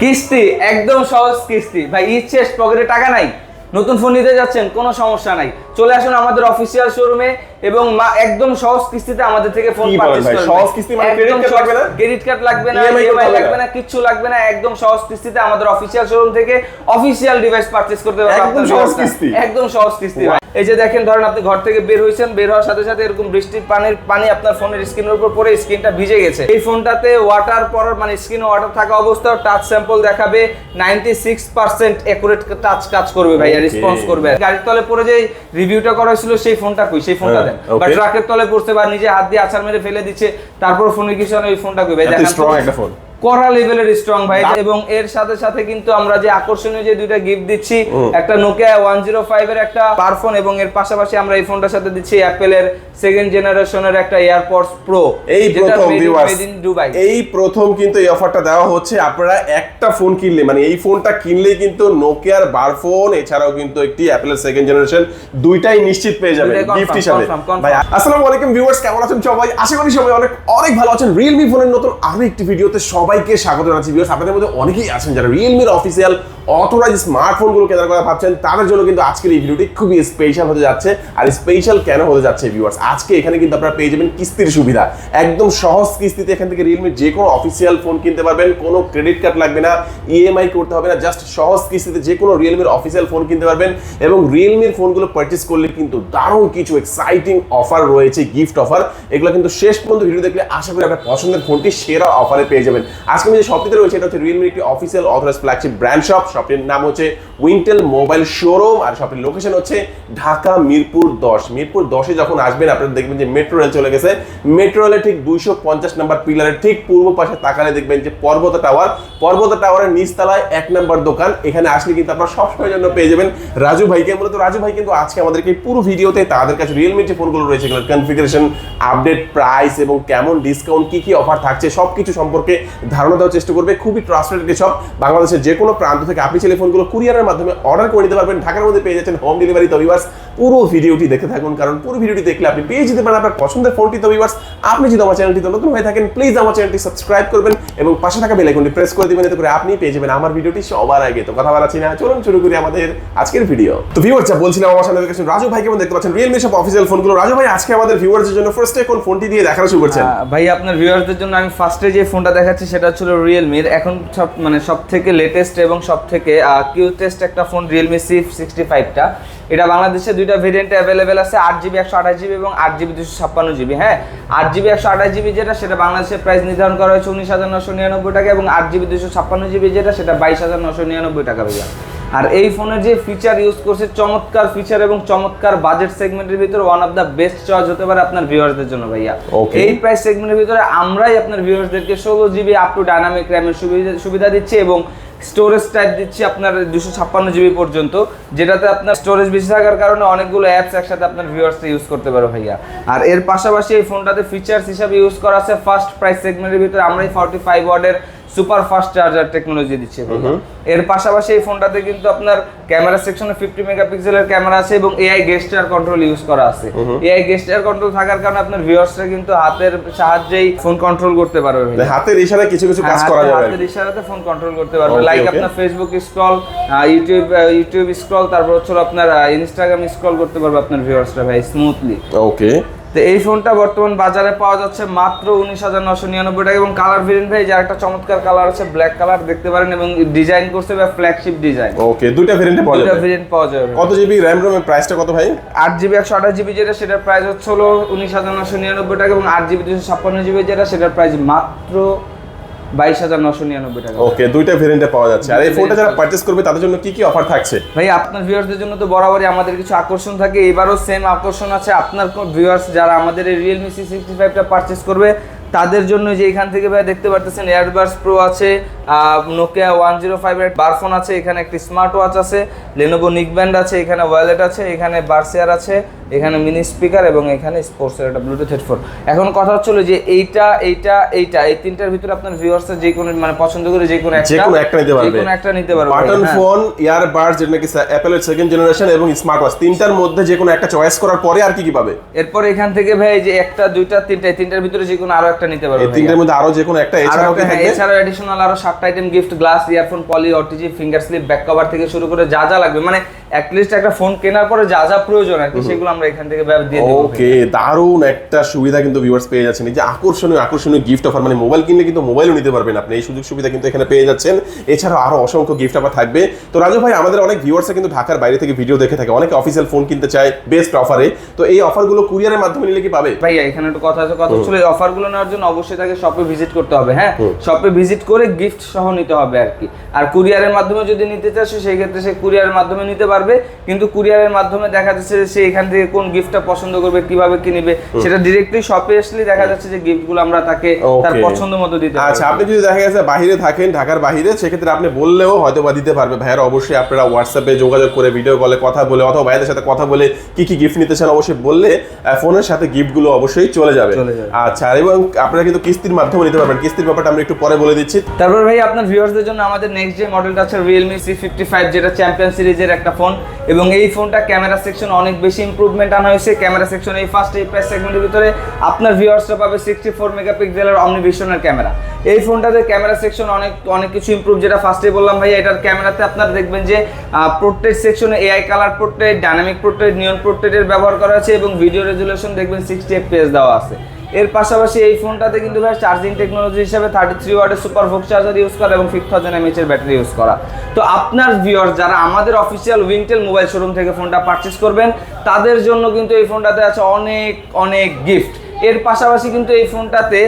কিস্তি একদম সহজ কিস্তি ভাই ইচ্ছে পকেটে টাকা নাই নতুন ফোন নিতে যাচ্ছেন কোনো সমস্যা নাই চলে আসুন আমাদের অফিসিয়াল শোরুমে এবং মা- একদম সহজ কিস্তিতে আমাদের থেকে ফোন পারচেজ করবেন সহজ কিস্তি মানে credit card লাগবে না? ক্রেডিট কার্ড লাগবে না ইএমআই লাগবে না? কিচ্ছু লাগবে না একদম সহজ কিস্তিতে আমাদের অফিসিয়াল শোরুম থেকে অফিসিয়াল ডিভাইস পারচেজ করতে পারবেন একদম সহজ কিস্তি? একদম সহজ কিস্তি ভাই। এই যে দেখেন ধরেন আপনি ঘর থেকে বের হয়েছেন বের হওয়ার সাথে সাথে এরকম বৃষ্টির পানির পানি আপনার ফোনের স্ক্রিনের উপর পড়ে স্ক্রিনটা ভিজে গেছে। এই ফোনটাতে ওয়াটার পড়ার মানে স্ক্রিনে ওয়াটার থাকা অবস্থায় টাচ স্যাম্পল দেখাবে 96% একুরেট টাচ কাজ করবে ভাইয়া. রেসপন্স করবে। গাড়ির তলে পড়ে যে রিভিউটা করা হয়েছিল সেই ফোনটা কই? সেই ফোনটা হ্যাঁ, দেন। বা ট্রাকের তলে পড়ছে বা নিজে হাত দিয়ে আছাড় মেরে ফেলে দিচ্ছে তারপর ফোনের কিছু ওই ফোনটা কই? ভাই দেখান। স্ট্রং একটা ফোন কড়া লেভেলের স্ট্রং ভাই। এবং এর সাথে সাথে কিন্তু আমরা যে আকর্ষণীয় যে দুইটা গিফট দিচ্ছি একটা নোকিয়া ওয়ান জিরো ফাইভ এর একটা পারফোন এবং এর পাশাপাশি আমরা এই ফোনটার সাথে দিচ্ছি অ্যাপেলের সেকেন্ড জেনারেশনের একটা এয়ারপডস প্রো এই প্রথম ভিউয়ার্স দুবাই এই প্রথম কিন্তু এই অফারটা দেওয়া হচ্ছে। আপনারা একটা ফোন কিনলে মানে এই ফোনটা কিনলেই কিন্তু নোকিয়ার বার ফোন এছাড়াও কিন্তু একটি অ্যাপেলের সেকেন্ড জেনারেশন দুইটাই নিশ্চিত পেয়ে যাবেন গিফট হিসাবে। ভাই আসসালামু আলাইকুম ভিউয়ার্স কেমন আছেন সবাই? আশা করি সবাই অনেক অনেক ভালো আছেন। রিয়েলমি ফোনের নতুন আরও একটি ভিডিওতে সবাইকে স্বাগত জানাচ্ছি ভিউয়ার্স আপনাদের মধ্যে অনেকেই আছেন যারা রিয়েলমির অফিসিয়াল অথরাইজ স্মার্টফোনগুলো কেনার কথা ভাবছেন, তাদের জন্য কিন্তু আজকের এই ভিডিওটি খুবই স্পেশাল হতে যাচ্ছে। আর স্পেশাল কেন হতে যাচ্ছে ভিউয়ার্স আজকে এখানে কিন্তু আপনারা পেয়ে যাবেন কিস্তির সুবিধা। একদম সহজ কিস্তিতে এখান থেকে রিয়েলমির যে কোনো অফিসিয়াল ফোন কিনতে পারবেন, কোনো ক্রেডিট কার্ড লাগবে না ইএমআই করতে হবে না জাস্ট সহজ কিস্তিতে যে কোনো রিয়েলমির অফিসিয়াল ফোন কিনতে পারবেন এবং রিয়েলমির ফোনগুলো পারচেস করলে কিন্তু দারুণ কিছু এক্সাইটিং অফার রয়েছে গিফট অফার এগুলো কিন্তু শেষ পর্যন্ত ভিডিও দেখলে আশা করি আপনার পছন্দের ফোনটি সেরা অফারে পেয়ে যাবেন। আজকে আমি যে শপটিতে রয়েছে, এটা হচ্ছে রিয়েলমির একটি official authorize flagship brand shop শপটির নাম হচ্ছে উইন্টেল মোবাইল শোরুম আর শপটির লোকেশন হচ্ছে ঢাকা মিরপুর দশ। মিরপুর দশে যখন আসবেন, আপনারা দেখবেন যে মেট্রো রেল চলে গেছে। মেট্রো রেলের ঠিক দুইশো পঞ্চাশ নাম্বার পিলারের ঠিক পূর্ব পাশে তাকালে দেখবেন যে পর্বত টাওয়ার। পর্বত টাওয়ারের নিচতলায় এক নম্বর দোকান। এখানে আসলে কিন্তু আপনারা সবসময়ের জন্য পেয়ে যাবেন রাজু ভাইকে। মূলত রাজু ভাই কিন্তু আজকে আমাদেরকে পুরো ভিডিওতে তাদের কাছে রিয়েলমির যে ফোনগুলো রয়েছে, এগুলোর কনফিগারেশন আপডেট প্রাইস এবং কেমন ডিসকাউন্ট কি কি অফার থাকছে, সবকিছু সম্পর্কে ধারণা দেওয়ার চেষ্টা করবে, খুবই একটি শপ বাংলাদেশের যে কোনো প্রান্ত থেকে আপনি ছেলে ফোনগুলো কুরিয়ারের মাধ্যমে অর্ডার করে নিতে পারবেন। ঢাকার মধ্যে পেয়ে যাচ্ছেন হোম ডেলিভারি তো পুরো ভিডিওটি দেখে থাকুন, কারণ পুরো ভিডিওটি দেখলে আপনি পেয়ে যেতে পারেন আপনার পছন্দের ফোনটি তো আপনি যদি আমার চ্যানেলটি নতুন হয়ে থাকেন প্লিজ আমার চ্যানেলটি সাবস্ক্রাইব করবেন এবং পাশে থাকা বেল আইকনটি প্রেস করে দিবেন, এতে করে আপনি পেয়ে যাবেন আমার ভিডিওটি সবার আগে। তো কথা বাড়াচ্ছি না, চলুন শুরু করি আমাদের আজকের ভিডিও তো ভিউয়ার্স যা বলছিলাম, আমার সামনে দেখেছেন রাজু ভাই কেমন দেখতে পাচ্ছেন রিয়েলমি সব অফিসিয়াল ফোনগুলো রাজু ভাই, আজকে আমাদের ভিউয়ার্সের জন্য ফার্স্টে কোন ফোনটি দিয়ে দেখানো শুরু করছেন? ভাই, আপনার ভিউয়ারদের জন্য আমি ফার্স্টে যে ফোনটা দেখাচ্ছি সেটা ছিল রিয়েলমির এখন সব মানে সব থেকে লেটেস্ট এবং সব থেকে কিউটেস্ট একটা ফোন রিয়েলমি সি সিক্সটি ফাইভটা এটা বাংলাদেশে দুইটা ভেরিয়েন্টে অ্যাভেলেবেল আছে, আট জিবি একশো আঠাশ জিবি এবং আট জিবি দুশো ছাপ্পান্ন জিবি হ্যাঁ? আট জিবি একশো আঠাশ জিবি যেটা, সেটা বাংলাদেশের প্রাইস নির্ধারণ করা হয়েছে উনিশ হাজার নশো নিরানব্বই টাকা এবং আট জিবি দুশো ছাপ্পান্ন জিবি যেটা, সেটা বাইশ হাজার নশো নিরানব্বই টাকা ভাইয়া। আর এই ফোনের যে ফিচার ইউজ করছে চমৎকার ফিচার এবং চমৎকার বাজেট সেগমেন্টের ভিতরে one of the best choice হতে পারে আপনার ভিউয়ারদের জন্য ভাইয়া. এই প্রাইস সেগমেন্টের ভিতরে আমরাই আপনার ভিউয়ার্সদেরকে ষোলো জিবি আপ টু ডাইনামিক র্যামের সুবিধা সুবিধা দিচ্ছি এবং স্টোরেজ টাইপ দিচ্ছি আপনার দুশো ছাপ্পান্ন জিবি পর্যন্ত যেটাতে আপনার স্টোরেজ বেশি থাকার কারণে অনেকগুলো অ্যাপস একসাথে আপনার ভিউয়ার্সরা ইউজ করতে পারো ভাইয়া আর এর পাশাপাশি এই ফোনটাতে ফিচার্স হিসাবে ইউজ করা আছে ফার্স্ট প্রাইস সেগমেন্টের ভিতরে আমরাই ফর্টি ফাইভ ওয়ার্ডের সুপার ফাস্ট চার্জার টেকনোলজি দিচ্ছি। এর পাশাপাশি এই ফোনটাতে কিন্তু আপনার ক্যামেরা সেকশনে ফিফটি মেগাপিক্সেলের ক্যামেরা আছে এবং এআই গেস্টার কন্ট্রোল ইউজ করা আছে। এআই গেস্টার কন্ট্রোল থাকার কারণে আপনার ভিউয়ার্সরা কিন্তু হাতের সাহায্যেই ফোন কন্ট্রোল করতে পারবে মানে হাতের ইশারায় কিছু কিছু কাজ করা যাবে হাতের ইশারাতে ফোন কন্ট্রোল করতে পারবে। লাইক আপনার Facebook scroll YouTube YouTube scroll তারপর হচ্ছে আপনার ইনস্টাগ্রাম স্ক্রল করতে পারবে আপনার ভিউয়ার্সরা ভাই স্মুথলি ওকে তো এই ফোনটা বর্তমান বাজারে পাওয়া যাচ্ছে মাত্র উনিশ হাজার নশো নিরানব্বই টাকা। এবং কালার ভেরিয়েন্ট ভাই যার একটা চমৎকার কালার আছে ব্ল্যাক কালার দেখতে পারেন এবং ডিজাইন করছে বা ফ্ল্যাগশিপ ডিজাইন ওকে দুইটা ভেরিয়েন্টে পাওয়া যাবে। ভেরিয়েন্ট পাওয়া যাবে। কত জিবি র্যাম রোমের প্রাইসটা কত ভাই? আট জিবি একশো আঠাশ জিবি যেটা সেটার প্রাইস হচ্ছে হলো উনিশ হাজার নশো নিরানব্বই টাকা এবং আট জিবি দুশো ছাপ্পান্ন জিবি যেটা সেটার প্রাইস মাত্র বাইশ হাজার নশো নিরানব্বই টাকা। ওকে দুইটা ভেরিয়েন্টে পাওয়া যাচ্ছে। আর এই ফোনটা যারা পারচেস করবে তাদের জন্য কি কি অফার থাকছে? ভাই আপনার ভিউয়ার্সদের জন্য তো বরাবরই আমাদের কিছু আকর্ষণ থাকে। এবারও সেম আকর্ষণ আছে। আপনার ভিউয়ার্স যারা আমাদের এই রিয়েলমি সি সিক্সটি ফাইভটা পারচেস করবে তাদের জন্য যে এখান থেকে ভাই দেখতে পারতেছেন এয়ারবাস প্রো আছে নোকিয়া ওয়ান জিরো ফাইভের বারফোন আছে এখানে একটি স্মার্ট ওয়াচ আছে লেনোভো নিকব্যান্ড আছে এখানে ওয়ালেট আছে এখানে বার্সিয়ার আছে এখানে মিনি স্পিকার এবং এখানে স্পোর্টসের একটা ব্লুটুথ হেডফোন এখন কথা হচ্ছিল যে এইটা এইটা এইটা এই তিনটার ভিতরে আপনার ভিউয়ার্সের যে কোনো মানে পছন্দ করে যে কোনো একটা যে কোনো একটা নিতে পারবে। যে কোনো একটা নিতে পারবে বাটন। ফোন ইয়ারবাডস যেটা নাকি অ্যাপেলের সেকেন্ড জেনারেশন এবং স্মার্ট ওয়াচ তিনটার মধ্যে যে কোনো একটা চয়েস করার পরে আর কি কি পাবে? এরপর এখান থেকে ভাই এই যে একটা দুইটা তিনটা তিনটার ভিতরে যে কোনো আরও একটা নিতে পারবেন এই তিনটার মধ্যে আরও যে কোনো একটা এছাড়াও কি হ্যাঁ, থাকবে? এছাড়াও এডিশনাল আরও সাতটা item gift glass earphone poly OTG finger slip back cover থেকে শুরু করে যা যা লাগবে। মানে অ্যাটলিস্ট একটা ফোন কেনার পরে যা যা প্রয়োজন আর কি সেগুলো আমরা এখান থেকে দিয়ে দেবো ওকে দারুণ একটা সুবিধা কিন্তু ভিউয়ার্স পেয়ে যাচ্ছেন। এই যে আকর্ষণীয় আকর্ষণীয় গিফট অফার মানে মোবাইল কিনলে কিন্তু মোবাইলও নিতে পারবেন আপনি। এই সুযোগ সুবিধা কিন্তু এখানে পেয়ে যাচ্ছেন। এছাড়াও আরও অসংখ্য গিফট অফার থাকবে। তো রাজু ভাই আমাদের অনেক ভিউয়ার্সরা কিন্তু ঢাকার বাইরে থেকে ভিডিও দেখে থাকে। অনেকে অফিসিয়াল ফোন কিনতে চায় বেস্ট অফারে তো এই অফারগুলো কুরিয়ারের মাধ্যমে নিলে কি পাবে? ভাইয়া এখানে একটু কথা আছে কথা ছিল এই অফারগুলো নেওয়ার জন্য অবশ্যই তাকে শপে ভিজিট করতে হবে হ্যাঁ? শপে ভিজিট করে গিফট সহ নিতে হবে আর কি। আর কুরিয়ারের মাধ্যমে যদি নিতে চাস সেই ক্ষেত্রে সে কুরিয়ারের মাধ্যমে নিতে পারবে। কিন্তু কুরিয়ারের মাধ্যমে দেখা যাচ্ছে যে সে এখান থেকে কোন গিফটটা পছন্দ করবে কীভাবে কি নিবে সেটা ডিরেক্টলি শপে আসলে দেখা যাচ্ছে যে গিফটগুলো আমরা তাকে তার পছন্দ মতো দিতে আচ্ছা আপনি যদি দেখা গেছে বাইরে থাকেন ঢাকার বাইরে সেক্ষেত্রে আপনি বললেও হয়তো বা দিতে পারবে। ভাইয়ারা অবশ্যই আপনারা হোয়াটসঅ্যাপে যোগাযোগ করে ভিডিও কলে কথা বলে অথবা ভাইয়াদের সাথে কথা বলে কি কি গিফট নিতে চান অবশ্যই বললে ফোনের সাথে গিফটগুলো অবশ্যই চলে যাবে। আচ্ছা এবং আপনারা কিন্তু কিস্তির মাধ্যমে নিতে পারবেন। কিস্তির ব্যাপারটা আমরা একটু পরে বলে দিচ্ছি। তারপর ভাই আপনার ভিউয়ার্সদের জন্য আমাদের নেক্সট যে মডেলটা আছে রিয়েলমি সি ফিফটি ফাইভ যেটা চ্যাম্পিয়ন সিরিজের একটা ফোন এবং এই ফোনটা ক্যামেরা সেকশন অনেক বেশি ইম্প্রুভমেন্ট আনা হয়েছে। ক্যামেরা সেকশন এই ফার্স্ট এই প্রাইস সেগমেন্টের ভিতরে আপনার ভিউয়ার্সরা পাবে সিক্সটি ফোর মেগাপিক্সেলের অমনিভিশনের ক্যামেরা। এই ফোনটাতে ক্যামেরা সেকশন অনেক অনেক কিছু ইম্প্রুভ যেটা ফার্স্টে বললাম ভাই এটার ক্যামেরাতে আপনারা দেখবেন যে পোর্ট্রেট সেকশনে AI colour portrait dynamic portrait neon পোর্ট্রেটের ব্যবহার করা আছে এবং ভিডিও রেজুলেশন দেখবেন সিক্সটি এফপিএস দেওয়া আছে। এর পাশাপাশি এই ফোনটাতে কিন্তু ভাই চার্জিং টেকনোলজি হিসেবে থার্টি থ্রি ওয়ার্ডের সুপার ফোক চার্জার ইউজ করা এবং ফিফ থাউজেন্ড এমএচ এর ব্যাটারি ইউজ করা। তো আপনার ভিওর যারা আমাদের অফিসিয়াল উইংটেল মোবাইল শোরুম থেকে ফোনটা পারচেস করবেন, তাদের জন্য কিন্তু এই ফোনটাতে আছে অনেক অনেক গিফট এর পাশাপাশি কিন্তু এই ফোনটাতে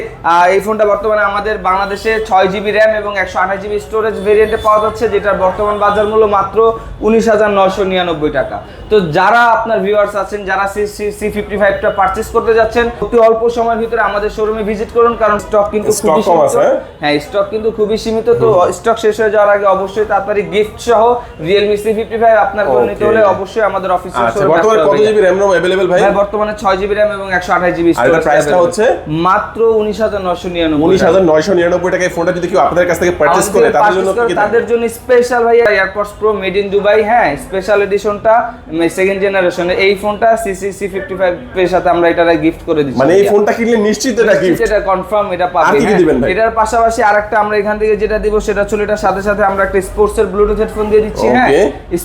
এই ফোনটা বর্তমানে আমাদের বাংলাদেশে ছয় জিবি র্যাম এবং একশো আঠাশ জিবি স্টোরেজ ভেরিয়েন্টে পাওয়া যাচ্ছে যেটার বর্তমান বাজার মূল্য মাত্র উনিশ হাজার নশো নিরানব্বই টাকা। তো যারা আপনার ভিউয়ার্স আছেন যারা সি সি ফিফটি ফাইভটা পারচেস করতে যাচ্ছেন অতি অল্প সময়ের ভিতরে আমাদের শোরুমে ভিজিট করুন কারণ স্টক কিন্তু খুবই সীমিত। হ্যাঁ? হ্যাঁ স্টক কিন্তু খুবই সীমিত তো স্টক শেষ হয়ে যাওয়ার আগে অবশ্যই তাড়াতাড়ি গিফট সহ রিয়েলমি সি ফিফটি ফাইভ আপনার করে নিতে হলে অবশ্যই আমাদের অফিসে আচ্ছা বর্তমানে কত জিবি র্যাম রোম অ্যাভেলেবেল ভাই? ভাই বর্তমানে ছয় জিবি র্যাম এবং একশো আঠাশ জিবি আর এটার প্রাইসটা হচ্ছে মাত্র উনিশ হাজার নশো নিরানব্বই উনিশ হাজার নয়শো নিরানব্বই টাকায় ফোনটা যদি কেউ আপনাদের কাছ থেকে পারচেস করে তাদের জন্য কি কি থাকবে? তাদের জন্য স্পেশাল ভাই AirPods pro made in Dubai হ্যাঁ স্পেশাল এডিশনটা সেকেন্ড জেনারেশনের এই ফোনটা সিসি সি ফিফটি ফাইভ এর সাথে আমরা এটা গিফট করে দিচ্ছি মানে এই ফোনটা কিনলে নিশ্চিত এটা গিফট এটা কনফার্ম এটা পাবে কি কি হ্যাঁ। দিবেন ভাই? এটার পাশাপাশি আরেকটা আমরা এখান থেকে যেটা দিব সেটা ছিল এটার সাথে সাথে আমরা একটা স্পোর্টস এর ব্লুটুথ হেডফোন দিয়ে দিচ্ছি হ্যাঁ।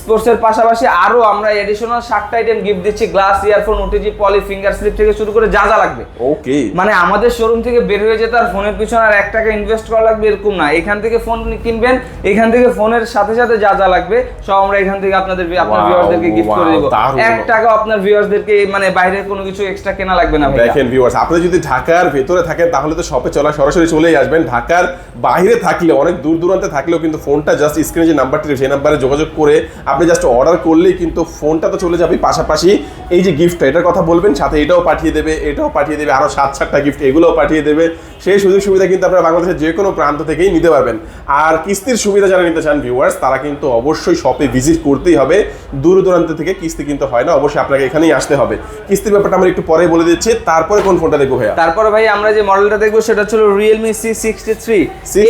স্পোর্টস এর পাশাপাশি আরও আমরা এডিশনাল সাতটা আইটেম গিফট দিচ্ছি। Glass earphone OTG poly finger slip থেকে শুরু করে যা যা লাগবে। ওকে মানে আমাদের শোরুম থেকে বের হয়ে যেতে আর ফোনের পিছনে আর এক টাকা ইনভেস্ট করা লাগবে এরকম না। এখান থেকে ফোন কিনবেন এখান থেকে ফোনের সাথে সাথে যা যা লাগবে সব আমরা এখান থেকে আপনাদের আপনার ভিউয়ারদেরকে গিফট করে দিব। এক টাকা আপনার ভিউয়ারদেরকে মানে বাইরের কোনো কিছু এক্সট্রা কেনা লাগবে না দেখেন ভিউয়ার্স আপনি যদি ঢাকার ভেতরে থাকেন তাহলে তো শপে চলা সরাসরি চলেই আসবেন। ঢাকার বাইরে থাকলে অনেক দূর দূরান্তে থাকলেও কিন্তু ফোনটা জাস্ট স্ক্রিনে যে নাম্বারটি সেই নাম্বারে যোগাযোগ করে আপনি জাস্ট অর্ডার করলেই কিন্তু ফোনটা তো চলে যাবে পাশাপাশি এই যে গিফটটা এটার কথা বলবেন সাথে এটাও পাঠিয়ে দেবে এটাও পাঠিয়ে দেবে আরও সাত সাতটা গিফট এগুলোও পাঠিয়ে দেবে। সেই সুযোগ সুবিধা কিন্তু আপনারা বাংলাদেশের যে কোনো প্রান্ত থেকেই নিতে পারবেন। আর কিস্তির সুবিধা যারা নিতে চান ভিউয়ার্স তারা কিন্তু অবশ্যই শপে ভিজিট করতেই হবে। দূর দূরান্ত থেকে কিস্তি কিন্তু হয় না অবশ্যই আপনাকে এখানেই আসতে হবে। কিস্তির ব্যাপারটা আমরা একটু পরে বলে দিচ্ছি তারপরে কোন ফোনটা দেখব ভাইয়া? তারপরে ভাই আমরা যে মডেলটা দেখব সেটা ছিল রিয়েলমি সি সিক্সটি থ্রি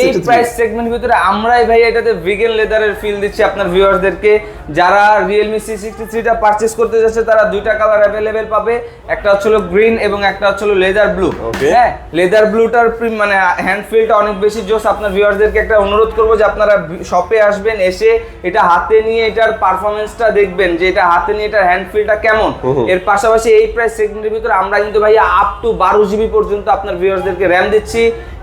এই প্রাইস সেগমেন্ট ভিতরে আমরাই ভাই এটাতে ভিগেন লেদারের ফিল দিচ্ছি আপনার ভিউয়ারদেরকে যারা রিয়েলমি সি সিক্সটি থ্রিটা পারচেস করতে যাচ্ছে তারা দুইটা কালার অ্যাভেলেবেল পাবে। একটা হচ্ছিল গ্রিন এবং একটা হচ্ছিল লেদার ব্লু. হ্যাঁ লেদার ব্লুটার মানে হ্যান্ড ফিলটা অনেক বেশি জোস আপনার ভিউয়ারদেরকে একটা অনুরোধ করব যে আপনারা শপে আসবেন এসে এটা হাতে নিয়ে এটার পারফরমেন্সটা দেখবেন যে এটা হাতে নিয়ে এটার হ্যান্ড ফিলটা কেমন। এর পাশাপাশি এই প্রাইস সেগমেন্টের ভিতরে আমরা কিন্তু ভাইয়া আপ টু বারো জিবি পর্যন্ত আপনার ভিউয়ার্সদেরকে র্যাম দিচ্ছি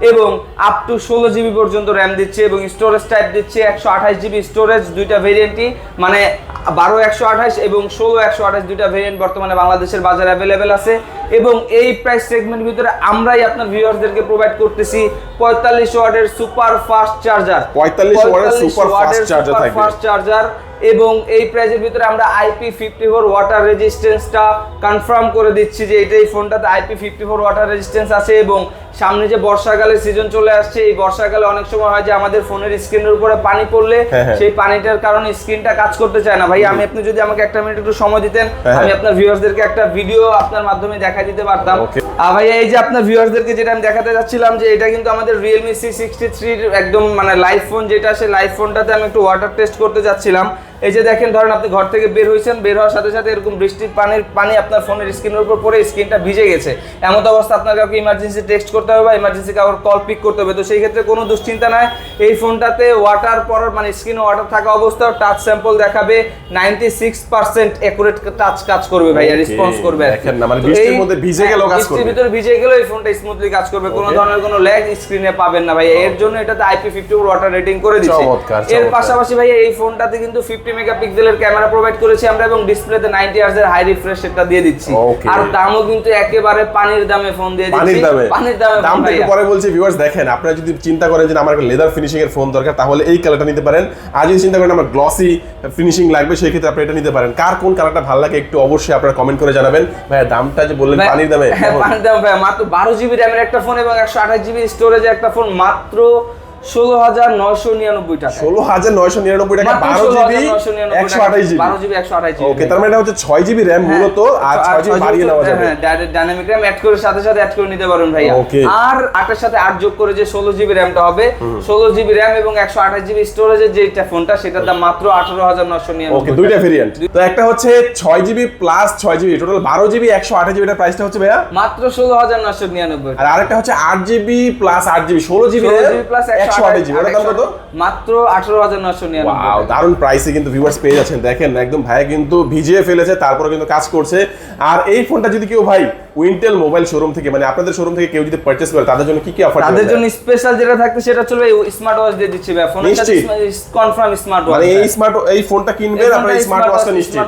এবং আপ টু ষোলো জিবি পর্যন্ত র্যাম দিচ্ছি এবং স্টোরেজ টাইপ দিচ্ছি একশো আঠাশ জিবি স্টোরেজ দুইটা ভেরিয়েন্টই মানে বারো একশো আঠাশ এবং ষোলো একশো আঠাশ দুইটা ভেরিয়েন্ট বর্তমানে বাংলাদেশের বাজারে অ্যাভেলেবেল আছে এবং এই প্রাইস সেগমেন্ট ভিতরে আমরাই আপনার ভিউয়ার্সদেরকে প্রোভাইড করতেছি পঁয়তাল্লিশ ওয়ার্ডের সুপার ফাস্ট চার্জার 45 ওয়াটের সুপার ফাস্ট চার্জার এবং এই প্রাইজের ভিতরে আমরা আইপি ফিফটি ফোর ওয়াটার রেজিস্ট্যান্সটা কনফার্ম করে দিচ্ছি যে এটা এই ফোনটাতে IP fifty four water resistance আছে এবং সামনে যে বর্ষাকালের সিজন চলে আসছে এই বর্ষাকালে অনেক সময় হয় যে আমাদের ফোনের স্ক্রিনের উপরে পানি পড়লে হ্যাঁ, হ্যাঁ। সেই পানিটার কারণে স্ক্রিনটা কাজ করতে চায় না। ভাই আমি আপনি যদি আমাকে একটা মিনিট একটু সময় দিতেন হ্যাঁ, আমি। আপনার ভিউয়ার্সদেরকে একটা ভিডিও আপনার মাধ্যমে দেখা দিতে পারতাম। আর ভাই এই যে আপনার ভিউয়ার্সদেরকে যেটা আমি দেখাতে যাচ্ছিলাম যে এটা কিন্তু আমাদের রিয়েলমি সি সিক্সটি থ্রির একদম মানে লাইভ ফোন যেটা সেই লাইভ ফোনটাতে আমি একটু ওয়াটার টেস্ট করতে যাচ্ছিলাম। এই যে দেখেন ধরেন আপনি ঘর থেকে বের হয়েছেন বের হওয়ার সাথে সাথে এরকম বৃষ্টির পানির পানি আপনার ফোনের স্ক্রিনের উপর পড়ে স্ক্রিনটা ভিজে গেছে। এমন অবস্থা আপনার কাউকে ইমার্জেন্সি টেক্সট করতে হবে বা ইমার্জেন্সি কাউকে কল পিক করতে হবে। তো সেই ক্ষেত্রে কোনো দুশ্চিন্তা নাই। এই ফোনটাতে ওয়াটার পরার মানে স্ক্রিনে ওয়াটার থাকা অবস্থায় টাচ স্যাম্পল দেখাবে। Ninety six percent accurate touch কাজ করবে ভাইয়া Okay, রেসপন্স করবে আর দেখেন না, মানে বৃষ্টির এই- মধ্যে ভিজে গেলেও কাজ বৃষ্টির করবে। ভিতরে ভিজে গেলেও এই ফোনটা স্মুথলি কাজ করবে। কোনো ধরনের কোনো ল্যাগ স্ক্রিনে পাবেন না ভাই এর জন্য এটাতে আইপি ফিফটি ওয়াটার রেটিং করে দিচ্ছে। এর পাশাপাশি ভাই এই ফোনটাতে কিন্তু ফিফটি মেগাপিক্সেলের ক্যামেরা প্রোভাইড করেছি আমরা এবং ডিসপ্লেতে নাইনটি ইয়ার্স এর হাই রিফ্রেশ সেটা দিয়ে দিচ্ছি। আর দামও কিন্তু একেবারে পানির দামে ফোন দিয়ে দিচ্ছি। পানির দামে? পানির দামে ফোন দামটা পরে বলছি ভিউয়ার্স দেখেন আপনারা যদি চিন্তা করেন যে আমার একটা লেদার ফিনিশিং এর ফোন দরকার তাহলে এই কালারটা নিতে পারেন। আর যদি চিন্তা করেন আমার গ্লসি ফিনিশিং লাগবে সেই ক্ষেত্রে আপনি এটা নিতে পারেন। কার কোন কালারটা ভালো লাগে একটু অবশ্যই আপনারা কমেন্ট করে জানাবেন। ভাইয়া দামটা যে বললেন পানির দামে? হ্যাঁ পানির দাম ভাই মাত্র বারো জিবি র্যামের একটা ফোন এবং একশো আঠাশ জিবি স্টোরেজের একটা ফোন মাত্র ষোলো হাজার নয়শো নিরানব্বই টাকা। ষোলো হাজার নয়শো নিরানব্বই টাকা বারো জিবি একশো আঠাশ জিবি। 12 GB 128 GB. ওকে তার মানে হচ্ছে ছয় জিবি র্যাম মূলত আর ছয় জিবি বাড়িয়ে নেওয়া যাবে। ডাইনামিক র্যাম অ্যাড করে সাথে সাথে অ্যাড করে নিতে পারবেন ভাইয়া। আর আটের সাথে আট যোগ করে যে ষোলো জিবি র্যামটা হবে ষোলো জিবি র্যাম এবং একশো আঠাশ জিবি স্টোরেজের যেটা ফোনটা সেটার দাম মাত্র আঠারো হাজার নিরানব্বই দুইটা ভেরিয়েন্ট তো একটা হচ্ছে ছয় জিবি প্লাস ছয় জিবি টোটাল বারো জিবি একশো আঠাশ জিবিটার প্রাইসটা হচ্ছে ভাইয়া? মাত্র ষোলো হাজার নশো নিরানব্বই আর আরেকটা হচ্ছে আট জিবি প্লাস আট জিবি ষোলো জিবি ষোলো জিবি প্লাস একশো আঠাশ জিবি ওটার দাম কত? মাত্র আঠারো হাজার নশো নিরানব্বই দারুণ প্রাইসে কিন্তু ভিউয়ার্স পেয়ে যাচ্ছেন। দেখেন একদম ভাইয়া কিন্তু ভিজিয়ে ফেলেছে তারপরে কিন্তু কাজ করছে। আর এই ফোনটা যদি কেউ ভাই উইন্টেল মোবাইল শোরুম থেকে মানে আপনাদের শোরুম থেকে কেউ যদি পারচেজ করে তাদের জন্য কি কি অফার তাদের জন্য স্পেশাল যেটা থাকতে সেটা চলবে স্মার্ট ওয়াচ দিয়ে দিচ্ছি ভাই। ফোনের সাথে কনফার্ম স্মার্ট ওয়াচ মানে এই স্মার্ট এই ফোনটা কিনবেন আপনারা স্মার্ট ওয়াচটা নিশ্চিত।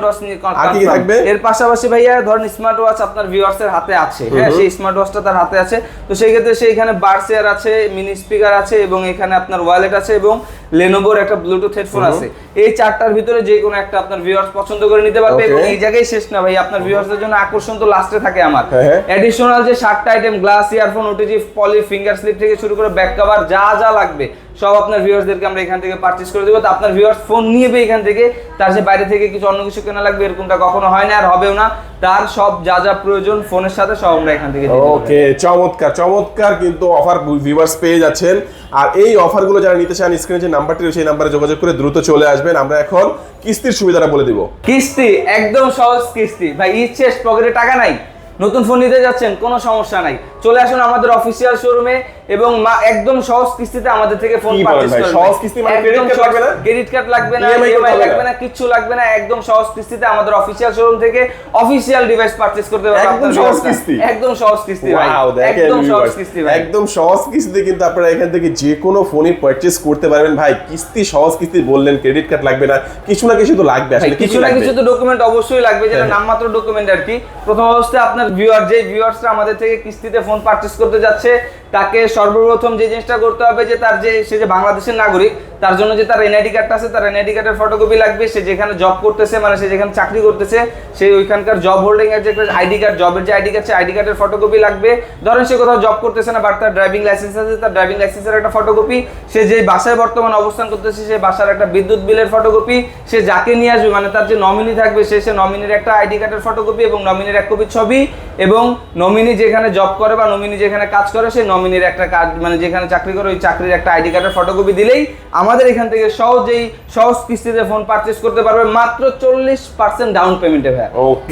আর কি কি থাকবে? এর পাশাপাশি ভাইয়া ধরেন স্মার্ট ওয়াচ আপনার ভিউয়ার্স হাতে আছে। হ্যাঁ সেই স্মার্ট ওয়াচটা তার হাতে আছে। তো সেই ক্ষেত্রে সেইখানে বার শেয়ার আছে মিনি স্পিকার আছে এবং এখানে আপনার ওয়ালেট আছে এবং লেনোভোর একটা ব্লুটুথ হেডফোন আছে। এই চারটার ভিতরে যে কোনো একটা আপনার ভিউয়ার্স পছন্দ করে নিতে পারবে এবং এই জায়গায় শেষ না ভাই আপনার ভিউয়ার্সদের জন্য আকর্ষণ তো লাস্টে থাকে আমার। হ্যাঁ, হ্যাঁ। অ্যাডিশনাল যে সাতটা item glass earphone OTG poly finger slip থেকে শুরু করে ব্যাক কভার যা যা লাগবে সব আপনার ভিউয়ার্সদেরকে আমরা এখান থেকে পারচেজ করে দেবো। তো আপনার ভিউয়ার্স ফোন নিয়ে এখান থেকে। তার যে বাইরে থেকে কিছু অন্য কিছু কেনা লাগবে এরকমটা কখনো হয় না আর হবেও না। তার সব যা যা প্রয়োজন ফোনের সাথে সব আমরা এখান থেকে ওকে চমৎকার চমৎকার কিন্তু অফার ভিউয়ার্স পেয়ে যাচ্ছেন। আর এই অফারগুলো যারা নিতে চান স্ক্রিনে যে নাম্বারটি রয়েছে সেই নাম্বারে যোগাযোগ করে দ্রুত চলে আসবেন। আমরা এখন কিস্তির সুবিধাটা বলে দিব। কিস্তি একদম সহজ কিস্তি। ভাই ইচ্ছে পকেটে টাকা নাই। নতুন ফোন নিতে যাচ্ছেন কোনো সমস্যা নাই। চলে আসুন আমাদের অফিসিয়াল শোরুমে এবং মা- একদম সহজ কিস্তিতে আমাদের থেকে ফোন পারচেজ? করবেন সহজ কিস্তি মানে credit card লাগবে না? ক্রেডিট কার্ড লাগবে না ইএমআই লাগবে না? কিচ্ছু লাগবে না একদম সহজ কিস্তিতে আমাদের অফিসিয়াল শোরুম থেকে অফিসিয়াল ডিভাইস পারচেজ করতে পারবেন একদম সহজ কিস্তি? একদম সহজ কিস্তি ভাই একদম সহজ কিস্তি ভাই একদম সহজ কিস্তিতে কিন্তু আপনারা এখান থেকে যে কোনো ফোনই পারচেজ করতে পারবেন ভাই কিস্তি সহজ কিস্তি বললেন ক্রেডিট কার্ড লাগবে না কিছু না কিছু তো লাগবে আসলে কিছু না কিছু তো ডকুমেন্ট অবশ্যই লাগবে যেটা হ্যাঁ। নামমাত্র ডকুমেন্ট আর কি প্রথম অবস্থায় আপনার ভিউয়ার যে ভিউয়ার্সরা আমাদের থেকে কিস্তিতে ফোন পারচেজ করতে যাচ্ছে তাকে সর্বপ্রথম যে জিনিসটা করতে হবে যে তার যে, সে যে বাংলাদেশের নাগরিক, তার জন্য যে তার এনআইডি কার্ডটা আছে, তার এনআইডি কার্ডের ফটোকপি লাগবে। সে যেখানে জব করতেছে মানে সে যেখানে চাকরি করতেছে সেই ওইখানকার জব হোল্ডিং এর যে আইডি কার্ড জবের যে আইডি কার্ড আছে আইডি কার্ডের ফটোকপি লাগবে। ধরেন সে কোথাও জব করতেছে না বাট তার ড্রাইভিং লাইসেন্স আছে, তার ড্রাইভিং লাইসেন্সের একটা ফটোকপি সে যে বাসায় বর্তমানে অবস্থান করতেছে সেই বাসার একটা বিদ্যুৎ বিলের ফটোকপি সে যাকে নিয়ে আসবে মানে তার যে নমিনি থাকবে, সে সে নমিনির একটা আইডি কার্ডের ফটোকপি এবং নমিনির এক কপি ছবি এবং নমিনি যেখানে জব করে বা নমিনি যেখানে কাজ করে সেই নমিনির একটা কাজ মানে যেখানে চাকরি করে ওই চাকরির একটা আইডি কার্ডের ফটোকপি দিলেই আমাদের এখান থেকে সহজেই সহজ কিস্তিতে ফোন পারচেস করতে পারবে। মাত্র চল্লিশ পার্সেন্ট ডাউন পেমেন্টে ভাই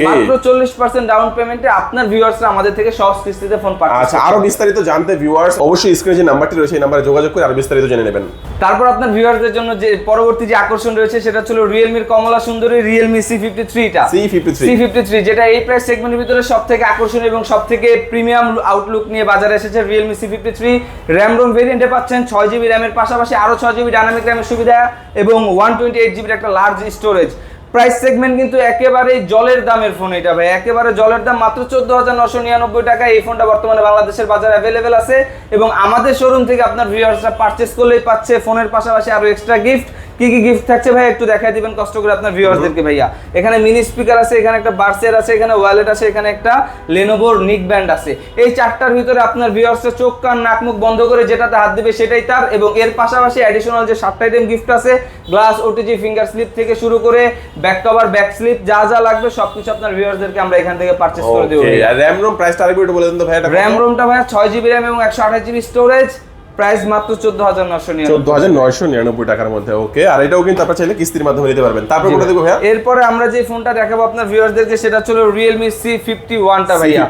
মাত্র চল্লিশ পার্সেন্ট ডাউন পেমেন্টে আপনার ভিউয়ার্সরা আমাদের থেকে সহজ কিস্তিতে ফোন পারচেস আচ্ছা আরও বিস্তারিত জানতে ভিউয়ার্স অবশ্যই স্ক্রিনে যে নাম্বারটি রয়েছে এই নাম্বারে যোগাযোগ করে আরও বিস্তারিত জেনে নেবেন। তারপর আপনার ভিউয়ারদের জন্য যে পরবর্তী যে আকর্ষণ রয়েছে সেটা ছিল রিয়েলমির কমলা সুন্দরী রিয়েলমি সি ফিফটি থ্রিটা C53 সি ফিফটি থ্রি যেটা এই প্রাইস সেগমেন্টের ভিতরে সব থেকে আকর্ষণীয় এবং সব থেকে প্রিমিয়াম আউটলুক নিয়ে বাজারে এসেছে Realme C fifty three RAM ROM ভেরিয়েন্টে পাচ্ছেন ছয় জিবি র্যামের পাশাপাশি আরও ছয় জিবি ডাইনামিক র্যামের সুবিধা এবং ওয়ান টোয়েন্টি এইট জিবির একটা লার্জ স্টোরেজ প্রাইস সেগমেন্ট কিন্তু একেবারে জলের দামের ফোন এটা ভাই। একেবারে জলের দাম মাত্র চোদ্দ হাজার নশো নিরানব্বই টাকা। এই ফোনটা বর্তমানে বাংলাদেশের বাজারে অ্যাভেলেবেল আছে এবং আমাদের শোরুম থেকে আপনার ভিউয়ার্সরা পারচেস করলেই পাচ্ছে। ফোনের পাশাপাশি আরও এক্সট্রা গিফট কি কি গিফট থাকছে ভাই একটু দেখাই দিবেন কষ্ট করে আপনার ভিউয়ার্সদেরকে ভাইয়া। এখানে মিনি স্পিকার আছে এখানে একটা বার্সের আছে এখানে ওয়ালেট আছে এখানে একটা লেনোভোর নিক ব্যান্ড আছে। এই চারটার ভিতরে আপনার ভিউয়ার্সের চোখ কান নাক মুখ বন্ধ করে যেটাতে হাত দিবে সেটাই তার এবং এর পাশাপাশি অ্যাডিশনাল যে সাতটা আইটেম গিফট আছে গ্লাস ওটিজি ফিঙ্গার স্লিপ থেকে শুরু করে ব্যাক কভার ব্যাক স্লিপ যা যা লাগবে সবকিছু আপনার ভিউয়ার্সদেরকে আমরা এখান থেকে পারচেস করে দেবো ওকে আর র‍্যাম রোম প্রাইসটা আরেকটু একটু বলে দেন তো ভাই র্যাম রোমটা ভাইয়া ছয় জিবি র্যাম এবং একশো আঠাশ জিবি স্টোরেজ প্রাইস মাত্র চোদ্দ হাজার নশো নিয়ে চোদ্দ হাজার নয়শো নিরানব্বই টাকার মধ্যে ওকে? আর এটাও কিন্তু আপনার চাইলে কিস্তির মাধ্যমে নিতে পারবেন। তারপর কোনটা দেখব ভাইয়া। এরপরে আমরা যে ফোনটা দেখাবো আপনার ভিউয়ারদেরকে সেটা ভাইয়া।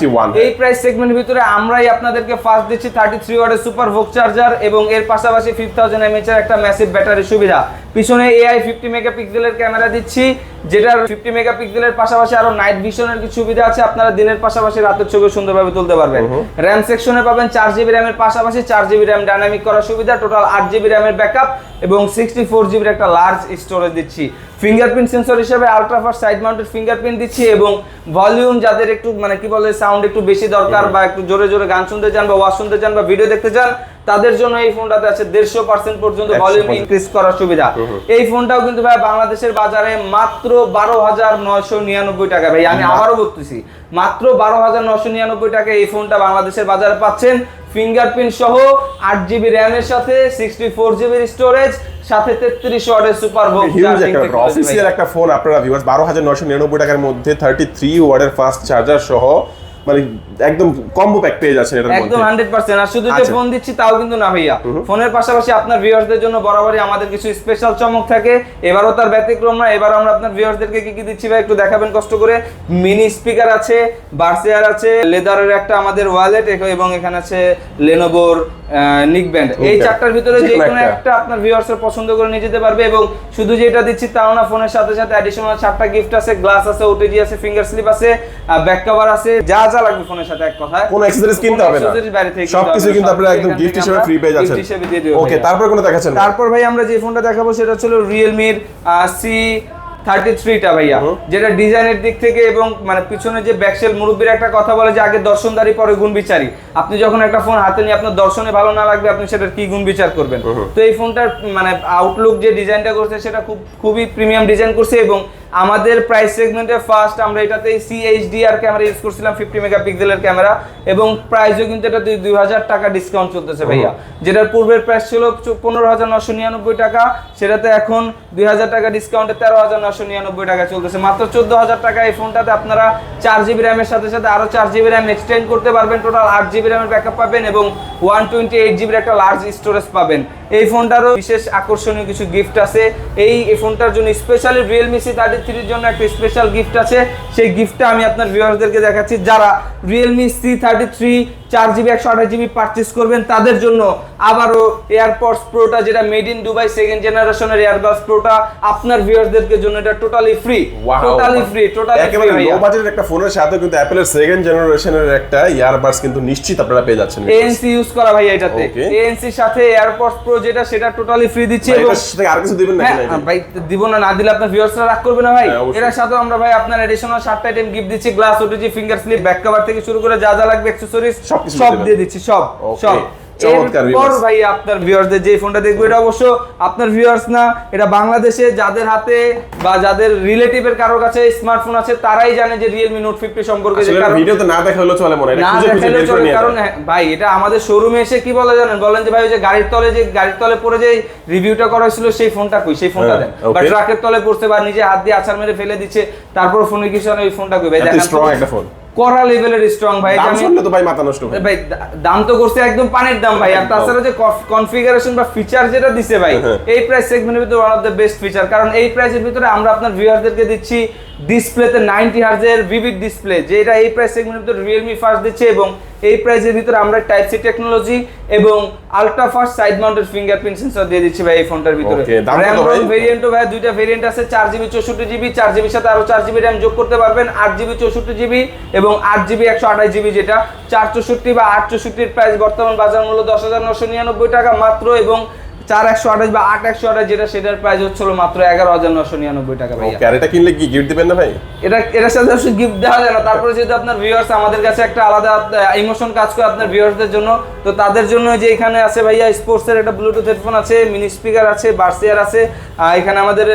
এই প্রাইস সেগমেন্টের ভিতরে আমরাই আপনাদেরকে ফার্স্ট দিচ্ছি থার্টি থ্রি ওয়াটের সুপার ভোক চার্জার এবং এর পাশাপাশি এর একটা ম্যাসিভ ব্যাটারি সুবিধা। পিছনে এআই ফিফটি মেগাপিক্সেলের ক্যামেরা দিচ্ছি যেটার ফিফটি মেগাপিক্সেলের পাশাপাশি আরও নাইট ভিশনের কিছু সুবিধা আছে আপনারা দিনের পাশাপাশি রাতের ছবি সুন্দরভাবে তুলতে পারবেন। র্যাম সেকশনে পাবেন চার জিবি র্যামের পাশাপাশি চার জিবি র্যাম ডাইনামিক করার সুবিধা টোটাল আট জিবি র্যামের ব্যাকআপ এবং সিক্সটি ফোর জিবির একটা লার্জ স্টোরেজ দিচ্ছি। ফিঙ্গারপ্রিন্ট সেন্সর হিসেবে আলট্রাফার সাইড মাউন্টেড ফিঙ্গারপ্রিন্ট দিচ্ছি এবং ভলিউম যাদের একটু মানে কি বলে সাউন্ড একটু বেশি দরকার বা একটু জোরে জোরে গান শুনতে চান বা ওয়াজ শুনতে চান বা ভিডিও দেখতে চান তাদের জন্য এই ফোনটাতে আছে দেড়শো পার্সেন্ট পর্যন্ত ভলিউম ইনক্রিজ করার সুবিধা। এই ফোনটাও কিন্তু ভাই বাংলাদেশের বাজারে মাত্র বারো হাজার নয়শো নিরানব্বই টাকা। ভাই আমি আবারও বলতেছি মাত্র বারো হাজার নয়শো নিরানব্বই টাকা এই ফোনটা বাংলাদেশের বাজারে পাচ্ছেন। ফিঙ্গারপ্রিন্ট সহ আট জিবি র্যামের সাথে সিক্সটি ফোর জিবির স্টোরেজ সাথে তেত্রিশ ওয়াটের সুপার অফিসিয়াল একটা ফোন আপনারা ভিউয়ার্স বারো হাজার নয়শো নিরানব্বই টাকার মধ্যে থার্টি থ্রি ওয়ার্ডের ফাস্ট চার্জার সহ মানে একদম কম্বো প্যাক পেয়ে যাচ্ছেন এটার একদম মধ্যে। হান্ড্রেড পার্সেন্ট আর শুধু যে আচ্ছা। ফোন দিচ্ছি তাও কিন্তু না ভাইয়া। ফোনের পাশাপাশি আপনার জন্য বরাবরই আমাদের কিছু স্পেশাল চমক থাকে। এবারও তার ব্যতিক্রম না এবার আমরা আপনার কি কি দিচ্ছি ভাই একটু দেখাবেন কষ্ট করে। মিনি স্পিকার আছে বার্সেয়ার আছে লেদারের একটা আমাদের ওয়ালেট এবং এখানে আছে লেনোভোর নিক ব্যান্ড এই চারটার ভিতরে যে কোনো। একটা। আপনার ভিউয়ার্সের পছন্দ করে নিয়ে যেতে পারবে এবং শুধু যেটা দিচ্ছি তাও না ফোনের সাথে সাথে অ্যাডিশনাল চারটা গিফট আছে গ্লাস আছে ওটিজি আছে ফিঙ্গার স্লিপ আছে ব্যাক কভার আছে। যা লাগবে ফোনের সাথে এক কথায়। কোনো accessories কিনতে হবে না। সবকিছু কিন্তু আপনারা একদম থেকে হিসেবে free পেয়ে যাচ্ছেন। হিসেবে দিয়ে দেবো ওকে তারপর কোনো দেখাচ্ছেন? তারপর ভাই আমরা যে ফোনটা দেখাবো সেটা ছিল রিয়েলমির সি থার্টি থ্রিটা ভাইয়া যেটা ডিজাইনের দিক থেকে এবং মানে পিছনে যে ব্যাকসেল মুরব্বীর একটা কথা বলে যে আগে দর্শনদারি পরে গুণ বিচারি আপনি যখন একটা ফোন হাতে নিয়ে আপনার দর্শনে ভালো না লাগবে আপনি সেটার কি গুণ বিচার করবেন? তো এই ফোনটার মানে আউটলুক যে ডিজাইনটা করছে সেটা খুব খুবই প্রিমিয়াম ডিজাইন করছে এবং আমাদের প্রাইস সেগমেন্টে ফার্স্ট আমরা এটাতে সিএইচডিআর ক্যামেরা ইউজ করছিলাম ফিফটি মেগাপিক্সেলের ক্যামেরা এবং প্রাইসও কিন্তু এটা দুই হাজার টাকা ডিসকাউন্ট চলতেছে ভাইয়া। যেটার পূর্বের প্রাইস ছিল পনেরো হাজার নশো নিরানব্বই টাকা সেটাতে এখন দুই হাজার টাকা ডিসকাউন্টে তেরো হাজার নশো নিরানব্বই টাকা চলতেছে। মাত্র চোদ্দ হাজার টাকা এই ফোনটাতে আপনারা চার জিবি র্যামের সাথে সাথে আরও চার জিবি র্যাম এক্সটেন্ড করতে পারবেন। টোটাল আট জিবি র্যামের ব্যাকআপ পাবেন এবং ওয়ান টোয়েন্টি এইট জিবির একটা লার্জ স্টোরেজ পাবেন। এই ফোনটারও বিশেষ আকর্ষণীয় কিছু গিফট আছে। এই এই ফোনটার জন্য স্পেশালি রিয়েলমি সি থার্টি থ্রির জন্য একটা স্পেশাল গিফট আছে। সেই গিফটটা আমি আপনার ভিউয়ারদেরকে দেখাচ্ছি। যারা রিয়েলমি সি থার্টি থ্রি চার জিবি একশো আঠাশ জিবি পারচেস করবেন। তাদের জন্য আবারও এয়ারপডস প্রোটা যেটা মেড ইন দুবাই সেকেন্ড জেনারেশনের এয়ারবাস প্রোটা আপনার ভিউয়ারদেরকে জন্য এটা totally free totally free totally একেবারে লো বাজেটের একটা ফোনের সাথে কিন্তু অ্যাপেলের সেকেন্ড জেনারেশনের একটা ইয়ারবাডস কিন্তু নিশ্চিত আপনারা পেয়ে যাচ্ছেন এএনসি ইউজ করা ভাই এটাতে. এএনসির সাথে এয়ারপডস প্রো যেটা সেটা টোটালি ফ্রি দিচ্ছি এবং আর কিছু দিবেন হ্যাঁ ভাই দিব না না দিলে আপনার ভিউয়ার্সরা রাগ করবে না ভাই। হ্যাঁ। এটার সাথে আমরা ভাই আপনার এডিশনাল সাতটা আইটেম গিফট দিচ্ছি glass OTG finger slip back cover থেকে শুরু করে যা যা লাগবে অ্যাকসেসরিজ সব দিয়ে দিচ্ছি সব সব। এরপর ভাই আপনার ভিউয়ারদের যে ফোনটা দেখব এটা অবশ্য আপনার ভিউয়ার্স না এটা বাংলাদেশে যাদের হাতে বা যাদের রিলেটিভের কারোর কাছে স্মার্টফোন আছে তারাই জানে যে সম্পর্কে যে কারণ ভিডিওতে না দেখা হলো চলে মনে না করে চলে কারণ হ্যাঁ, ভাই এটা আমাদের শোরুমে এসে কি বলে জানেন? বলেন যে ভাই ওই যে গাড়ির তলে যে গাড়ির তলে পড়ে যে রিভিউটা করা হয়েছিল সেই ফোনটা কই? সেই ফোনটা হ্যাঁ, দেন। বা ট্রাকের তলে পড়ছে বা নিজে হাত দিয়ে আছাড় মেরে ফেলে দিচ্ছে তারপর ফোনে কিছু ওই ফোনটা কই? ভাই দেখেন স্ট্রং একটা ফোন কড়া লেভেলের স্ট্রং ভাই দাম শুনলে তো ভাই মাথা নষ্ট ভাই ভাই দাম তো করছে একদম পানির দাম ভাই আর তাছাড়া যে কনফিগারেশন বা ফিচার যেটা দিছে ভাই হ্যাঁ। এই প্রাইস সেগমেন্টের ভিতরে one of the best feature কারণ এই প্রাইসের ভিতরে আমরা আপনার ভিউয়ারদেরকে দিচ্ছি ডিসপ্লেতে নাইনটি হার্জের ভিভিড ডিসপ্লে যেটা এই প্রাইস সেগমেন্টের ভিতরে রিয়েলমি ফার্স্ট দিচ্ছে এবং এই প্রাইসের ভিতরে আমরা টাইপ সি টেকনোলজি এবং ultra fast side mounted fingerprint sensor দিয়ে দিচ্ছি ভাই এই ফোনটার ভিতরে র্যাম ভাই? ভেরিয়েন্টও ভাই দুইটা ভেরিয়েন্ট আছে চার জিবি চৌষট্টি জিবি চার জিবির সাথে আরও চার জিবি র্যাম যোগ করতে পারবেন আট জিবি চৌষট্টি জিবি এবং আট জিবি একশো আঠাশ জিবি যেটা চার চৌষট্টি বা আট চৌষট্টির প্রাইস বর্তমান বাজার মূল্য দশ হাজার নশো নিরানব্বই টাকা মাত্র এবং চার একশো আঠাশ বা আট একশো আঠাশ যেটা সেটার প্রাইস হচ্ছিল মাত্র এগারো হাজার নশো নিরানব্বই টাকা ওকে আর এটা কিনলে কি গিফট দিবেন না ভাই? এটা এটার সাথে গিফট দেওয়া যায় না। তারপরে যদি আপনার ভিউয়ার্স আমাদের কাছে একটা আলাদা ইমোশন কাজ করে আপনার ভিউয়ার্সদের জন্য। তো তাদের জন্য যে এখানে আছে ভাইয়া স্পোর্টস এর একটা ব্লুটুথ হেডফোন আছে মিনি স্পিকার আছে বার্সিয়ার আছে এখানে আমাদের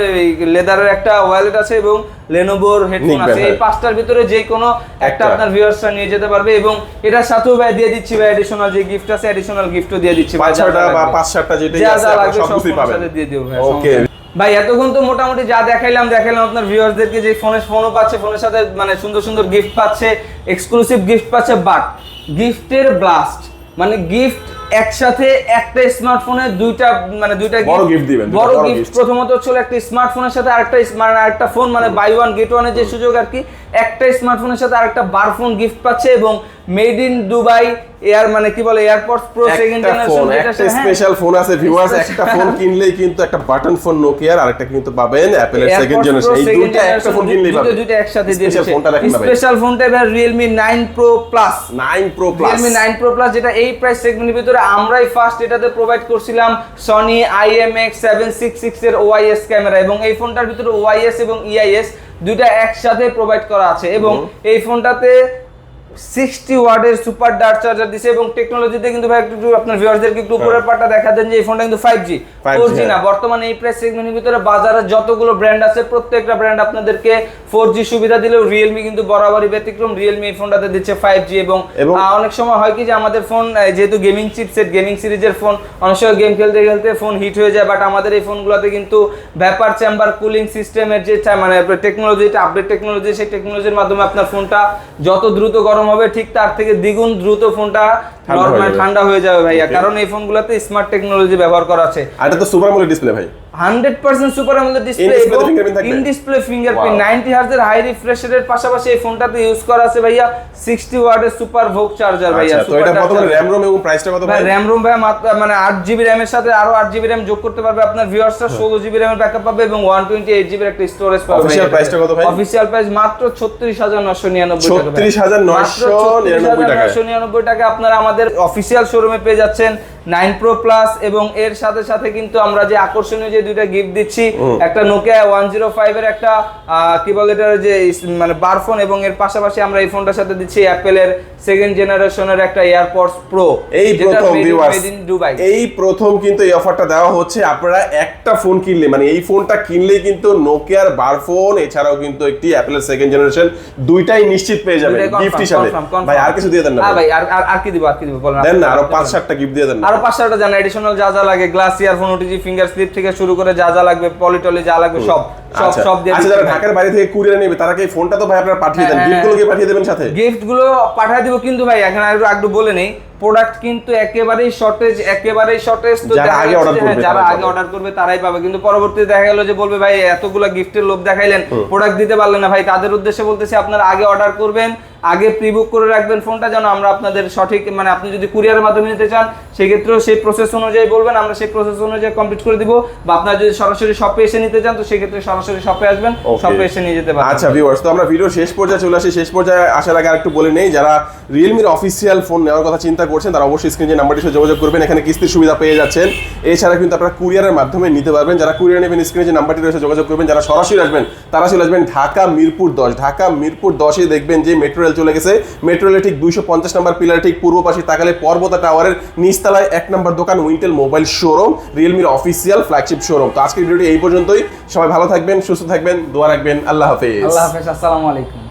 লেদারের একটা ওয়ালেট আছে এবং লেনোভোর হেডফোন আছে। এই। পাঁচটার ভিতরে যে কোনো একটা। আপনার ভিউয়ার্সরা নিয়ে যেতে পারবে এবং এটার সাথেও ভাই দিয়ে দিচ্ছি ভাই এডিশনাল যে গিফট আছে এডিশনাল গিফটও দিয়ে দিচ্ছি ভাই, পাঁচ যা বা পাঁচ সাতটা যেটাই যা আছে পাবেন। দিয়ে ভাই ওকে ভাই এতক্ষণ তো মোটামুটি যা দেখাইলাম দেখাইলাম আপনার ভিউয়ার্সদেরকে যে ফোনের ফোনও পাচ্ছে ফোনের সাথে মানে সুন্দর সুন্দর গিফট পাচ্ছে এক্সক্লুসিভ গিফট পাচ্ছে বাট গিফটের ব্লাস্ট মানে গিফট একসাথে একটা স্মার্টফোনে দুইটা মানে দুইটা বড় gift দিবেন, বড় গিফট প্রথমত হচ্ছে একটা স্মার্টফোনের সাথে আরেকটা স্মার্ট আরেকটা ফোন মানে বাই ওয়ান গেট ওয়ানের যে সুযোগ আর কি একটা স্মার্টফোনের সাথে আরেকটা বার ফোন গিফট পাচ্ছে এবং মেড ইন দুবাই এয়ার মানে কি বলে এয়ারপডস প্রো সেকেন্ড ফোন একটা স্পেশাল ফোন আছে ভিউয়ার্স হ্যাঁ। একটা ফোন কিনলেই কিন্তু একটা বাটন ফোন নোকিয়ার আর একটা কিন্তু পাবেন অ্যাপেলের সেকেন্ড জেনারেশন এই দুটো একটা ফোন কিনলেই পাবেন। দুটো একসাথে দিয়ে স্পেশাল ফোনটা দেখেন না ভাই। স্পেশাল ফোনটা এবার Realme 9 Pro Plus 9 Pro Plus Realme 9 Pro Plus যেটা এই প্রাইস সেগমেন্টের ভিতরে আমরাই ফার্স্ট এটাতে প্রোভাইড করছিলাম Sony IMX seven six six এর ওয়াইএস ক্যামেরা এবং এই ফোনটার ভিতরে ওয়াইএস এবং ইআইএস দুইটা একসাথে প্রোভাইড করা আছে এবং এই ফোনটাতে 60 ওয়াটের সুপার ডার্ট চার্জার দিছে এবং টেকনোলজিতে কিন্তু ভাই একটু আপনার ভিউয়ারদেরকে একটু উপরের পার্টটা দেখা দেন যে এই ফোনটা কিন্তু 5G 5G 4G না বর্তমানে এই প্রাইস সেগমেন্টের ভিতরে বাজারে যতগুলো ব্র্যান্ড আছে প্রত্যেকটা ব্র্যান্ড আপনাদেরকে 4G সুবিধা দিলেও Realme কিন্তু বরাবরই ব্যতিক্রম। Realme এই ফোনটাতে দিচ্ছে 5G এবং এবং- অনেক সময় হয় কি যে আমাদের ফোন যেহেতু গেমিং চিপসেট গেমিং সিরিজের ফোন অনেক সময় গেম খেলতে খেলতে ফোন হিট হয়ে যায় বাট আমাদের এই ফোনগুলোতে কিন্তু ভ্যাপার চেম্বার কুলিং সিস্টেমের যে মানে টেকনোলজিটা আপডেট টেকনোলজি সেই টেকনোলজির মাধ্যমে আপনার ফোনটা যত দ্রুত গরম হবে ঠিক তার থেকে দ্বিগুণ দ্রুত ফোনটা ঠান্ডা হয়ে নরমাল যাবে। ঠান্ডা হয়ে যাবে ভাইয়া। কারণ এই ফোনগুলোতে স্মার্ট টেকনোলজি ব্যবহার করা আছে। আর এটা তো সুপার ডিসপ্লে ভাই। Hundred percent super AMOLED display in display fingerprint Wow. Ninety হার্জের high refresh রেটের পাশাপাশি এই ফোনটাতে ইউজ করা আছে ভাইয়া ওয়াটের সুপার ভোক চার্জার ভাইয়া আচ্ছা তো এটা কত র্যাম রোম এবং প্রাইসটা কত ভাই র্যাম রোম ভাই মাত্র মানে জিবি র্যামের সাথে আরও আট জিবি র্যাম যোগ করতে পারবে আপনার ভিউয়ার্সরা ষোলো জিবি র্যামের ব্যাকআপ পাবে এবং ওয়ান টোয়েন্টি এইট জিবির একটা স্টোরেজ পাবে Official price টা কত ভাই? অফিসিয়াল প্রাইস মাত্র ছত্রিশ হাজার নশো নিরানব্বই টাকা ভাই। 36,999 টাকা। মাত্র 36,999 টাকা আপনারা আমাদের অফিসিয়াল শোরুমে পেয়ে যাচ্ছেন নাইন প্রো প্লাস এবং এর সাথে সাথে কিন্তু আমরা যে আকর্ষণীয় যে দুইটা গিফট দিচ্ছি। একটা নোকিয়া ওয়ান জিরো ফাইভের একটা কি বলে এটার যে মানে বার ফোন এবং এর পাশাপাশি আমরা এই ফোনটার সাথে দিচ্ছি অ্যাপেলের সেকেন্ড জেনারেশনের একটা এয়ারপডস প্রো এই প্রথম দুবাই এই প্রথম কিন্তু এই অফারটা দেওয়া হচ্ছে। আপনারা একটা ফোন কিনলে মানে এই ফোনটা কিনলেই কিন্তু নোকিয়ার বার ফোন এছাড়াও কিন্তু একটি অ্যাপেলের সেকেন্ড জেনারেশন দুইটাই নিশ্চিত পেয়ে যাবেন গিফট হিসাবে। ভাই আর কিছু দিয়ে দেন না ভাই। আর আর- কি দিব আর কি দিব বলেন দেন না আরও পাঁচ সাতটা গিফট দিয়ে দেন আরও পাঁচ সাতটা জানা এডিশনাল যা যা লাগে glass earphone OTG finger slip থেকে শুরু করে যা যা লাগবে পলিটলি যা লাগবে সব। সব সব আচ্ছা যারা ঢাকার বাইরে থেকে কুরিয়ার নেবে তারা কি ফোনটা তো ভাই আপনারা পাঠিয়ে দেন গিফটগুলো কি পাঠিয়ে দেবেন সাথে? গিফট পাঠিয়ে দিব কিন্তু ভাই এখন আর একটু বলে নেই। প্রোডাক্ট কিন্তু একেবারেই শর্টেজ একেবারেই শর্টেজ তো যারা আগে যাচ্ছে order যে করবে যারা আগে অর্ডার করবে তারাই পাবে। কিন্তু পরবর্তীতে দেখা গেল যে বলবে ভাই এতগুলো গিফটের লোভ দেখাইলেন প্রোডাক্ট দিতে পারলেন না ভাই। তাদের উদ্দেশ্যে বলতেছি আপনারা আগে অর্ডার করবেন আগে প্রিবুক করে রাখবেন ফোনটা যেন আমরা আপনাদের সঠিক মানে আপনি যদি কুরিয়ারের মাধ্যমে নিতে চান সেক্ষেত্রেও সেই প্রসেস অনুযায়ী বলবেন আমরা সেই প্রসেস অনুযায়ী কমপ্লিট করে দিব। বা আপনারা যদি সরাসরি শপে এসে নিতে চান তো সেক্ষেত্রে সরাসরি শপে আসবেন. শপে এসে নিয়ে যেতে পারবেন। আচ্ছা ভিউয়ার্স তো আমরা ভিডিও শেষ পর্যায়ে চলে আসি। শেষ পর্যায়ে আসার আগে আরেকটু বলে নেই যারা রিয়েলমির অফিসিয়াল ফোন নেওয়ার কথা চিন্তা করছেন তারা অবশ্যই স্ক্রিনে নাম্বারটি সাথে যোগাযোগ করবেন। এখানে কিস্তির সুবিধা পেয়ে যাচ্ছেন। এছাড়া কিন্তু আপনারা কুরিয়ারের মাধ্যমে নিতে পারবেন। যারা কুরিয়ার নেবেন স্ক্রিনে যে নাম্বারটি রয়েছে যোগাযোগ করবেন। যারা সরাসরি আসবেন তারা চলে আসবেন ঢাকা মিরপুর দশ। ঢাকা মিরপুর দশে দেখবেন যে মেট্রো রেল চলে গেছে। মেট্রো রেলের ঠিক দুইশো পঞ্চাশ নাম্বার পিলার ঠিক পূর্ব পাশে তাকালে পর্বতা টাওয়ারের নিচতলায় এক নম্বর দোকান উইন্টেল মোবাইল শোরুম রিয়েলমির অফিসিয়াল ফ্ল্যাগশিপ শোরুম তো আজকের ভিডিওটি এই পর্যন্তই। সবাই ভালো থাকবেন সুস্থ থাকবেন দোয়া রাখবেন। আল্লাহ হাফেজ। আল্লাহ হাফেজ আসসালামু আলাইকুম।